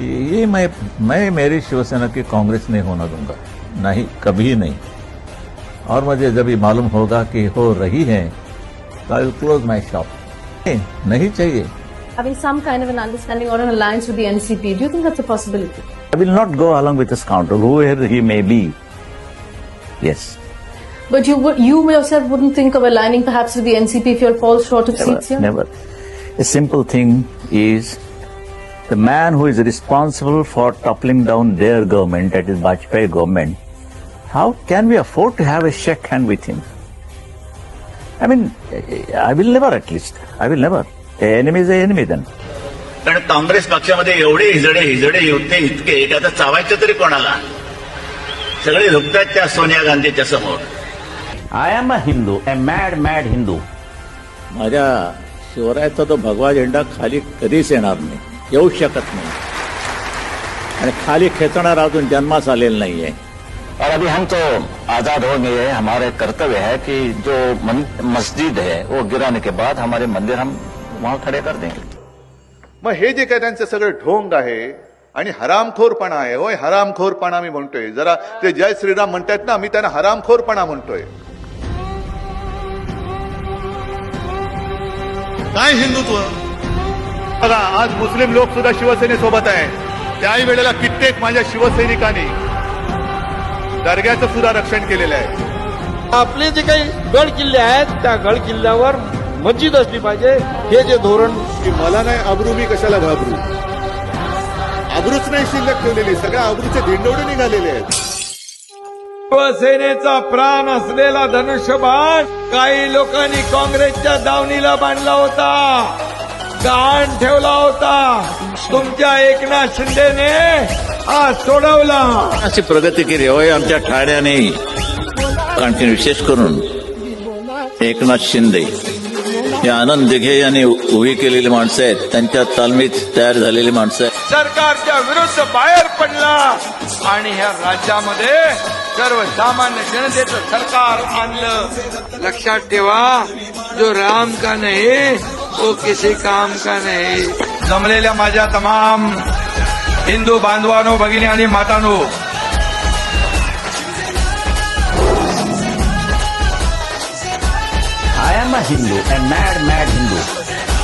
ये मैं मैं मेरी शिवसेना की कांग्रेस नहीं होना दूंगा नहीं कभी नहीं और मुझे जब ये मालूम होगा कि हो रही है तो आई क्लोज माई शॉप नहीं चाहिए Having some kind of an understanding or an alliance with the NCP, do you think that's a possibility? I will not go along with a scoundrel, whoever he may be. Yes. But you would, you yourself wouldn't think of aligning perhaps with the NCP if you're fall short of Never, seats here? never. A simple thing is the man who is responsible for toppling down their government, that is Vajpayee government, how can we afford to have a shake hand with him? I mean, I will never at least. I will never. A enemy is a enemy then. कारण काँग्रेस पक्षामध्ये एवढे हिजडे हिजडे युद्धे इतके की आता चावायचं तरी कोणाला सगळे झुकतात त्या सोनिया गांधीच्या समोर I am a Hindu, a mad, mad Hindu. माझ्या शिवरायाचा तो भगवा झेंडा खाली कधीच येणार नाही येऊ शकत नाही. आणि खाली खेचणार अजून जन्मास आलेला नाहीये. और अभी हम तो आजाद हो गए हमारे कर्तव्य है कि जो मन- मस्जिद है वो गिराने के बाद हमारे मंदिर हम वहां खड़े कर देंगे। मग हे जे काय त्यांचं सगळं ढोंग आहे आणि हरामखोरपणा आहे होय हरामखोरपणा मी म्हणतोय. जरा ते जय श्रीराम म्हणतात ना मी त्यांना हरामखोरपणा म्हणतोय. काय हिंदुत्व? बघा आज मुस्लिम लोक सुद्धा शिवसेनेसोबत आहे त्याही वेळेला कित्येक माझ्या शिवसैनिकांनी दर्ग्याचं सुद्धा रक्षण केलेलं आहे. आपले जे काही गड किल्ले आहेत त्या गड किल्ल्यावर मस्जिद असली पाहिजे. हे जे धोरण की मला नाही आबरू मी कशाला घाबरू? आबरूच नाही शिल्लक ठेवलेली सगळ्या आबरूचे धिंडवडे निघालेले आहेत. शिवसेनेचा प्राण असलेला धनुष्यबाण काही लोकांनी काँग्रेसच्या दावणीला बांधला होता. गाण ठेवला होता. तुमच्या एकनाथ शिंदेने हा सोडवला. अशी प्रगती केली. होय आमच्या ठाण्याने. आणखी विशेष करून एकनाथ शिंदे. हे आनंद दिघे यांनी उभी केलेली माणसं आहेत. त्यांच्या तालमीत तयार झालेली माणसं आहेत. सरकारच्या विरुद्ध बाहेर पडला. आणि ह्या राज्यामध्ये सर्वसामान्य जनतेचं सरकार आणलं. लक्षात ठेवा जो राम का नाही वो किसी काम का नाही जमलेल्या माझ्या तमाम हिंदू बांधवानो भगिनी आणि मातानो I am a Hindu, a mad, mad Hindu.